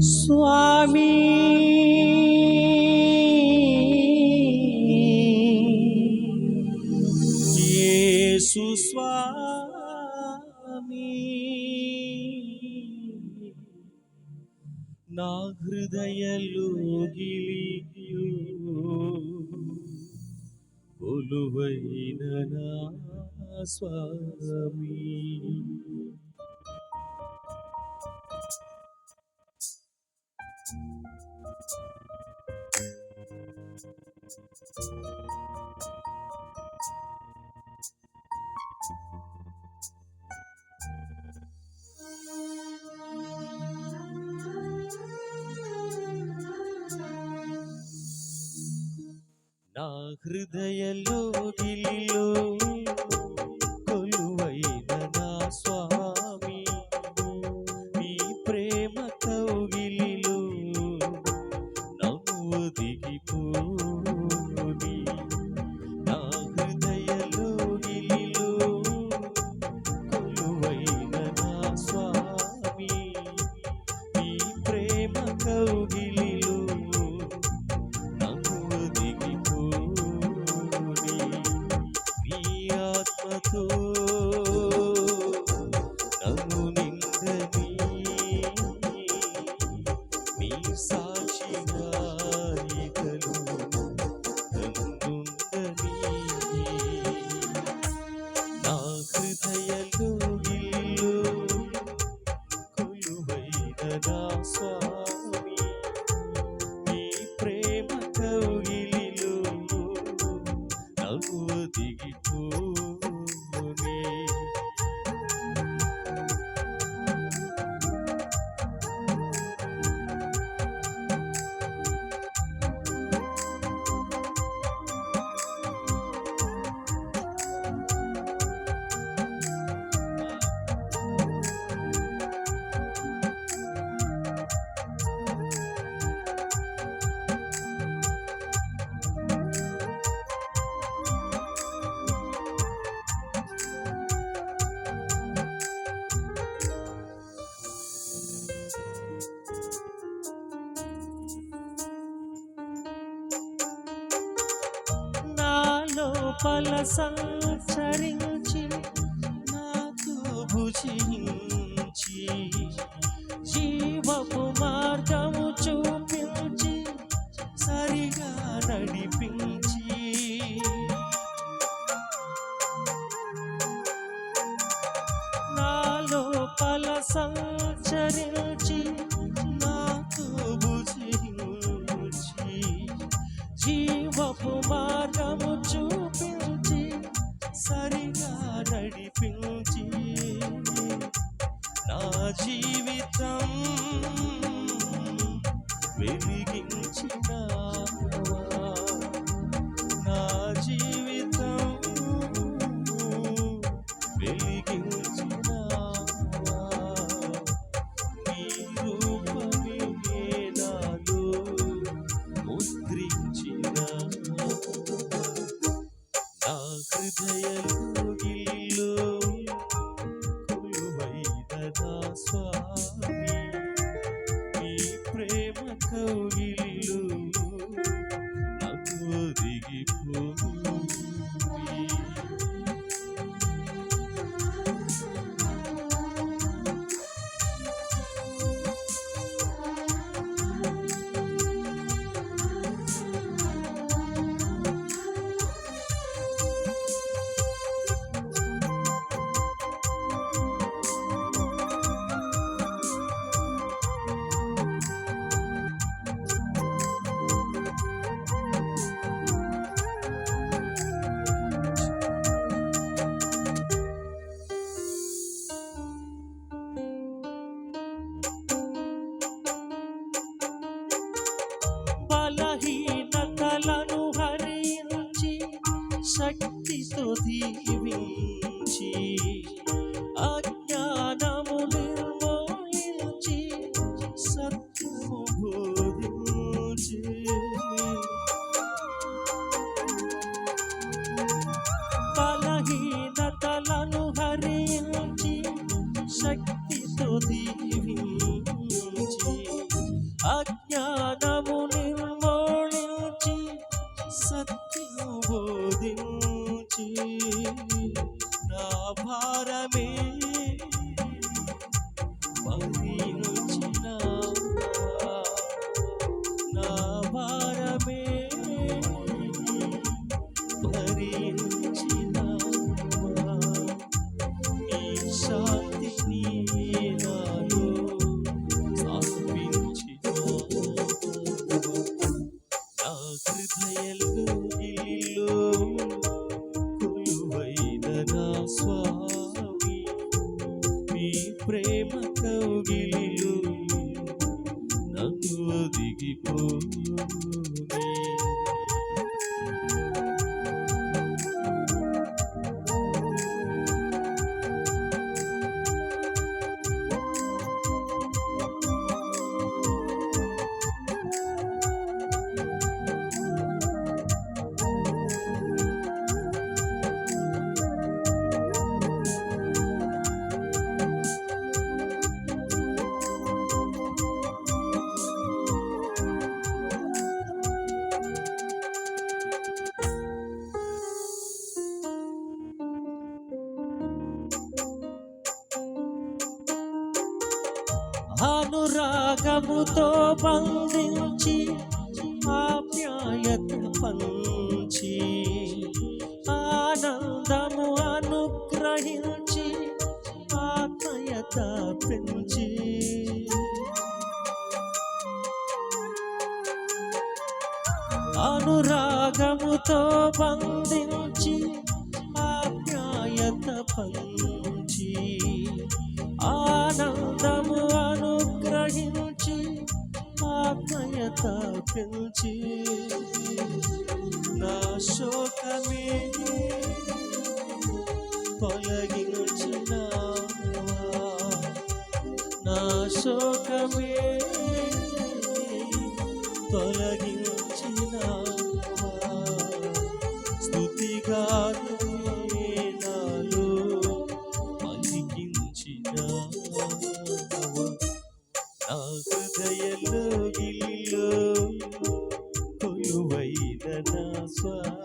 స్వామి. యేసు స్వామి. నా హృదయలోగిలియు కొలువైన నా స్వామి. నా హృదయలోగిలిలో దిగిపో దిగిపో. లోపల సంచరించి నాతో భుజించి జీవపు మార్గము చూపించి సరిగా నడిపించి. నా లోపల సంచరించి జీవితం వెలిగించిన కౌగిలిలో. నన్ను దిగిపోయి బంధించి కొలువైన స్వామి మీ ప్రేమ కౌగిలిలో నన్ను ఒదిగిపోని అనురాగముతో బంధించి ఆప్యాయత పంచి ఆనందము అనుగ్రహించి ఆత్మయత పెంచి. అనురాగముతో బంధించి ఆప్యాయత పంచి ఆనందము ఆత్మయత పెంచి నా శోకమే తొలగించిన నా శోకమే తొలగి నా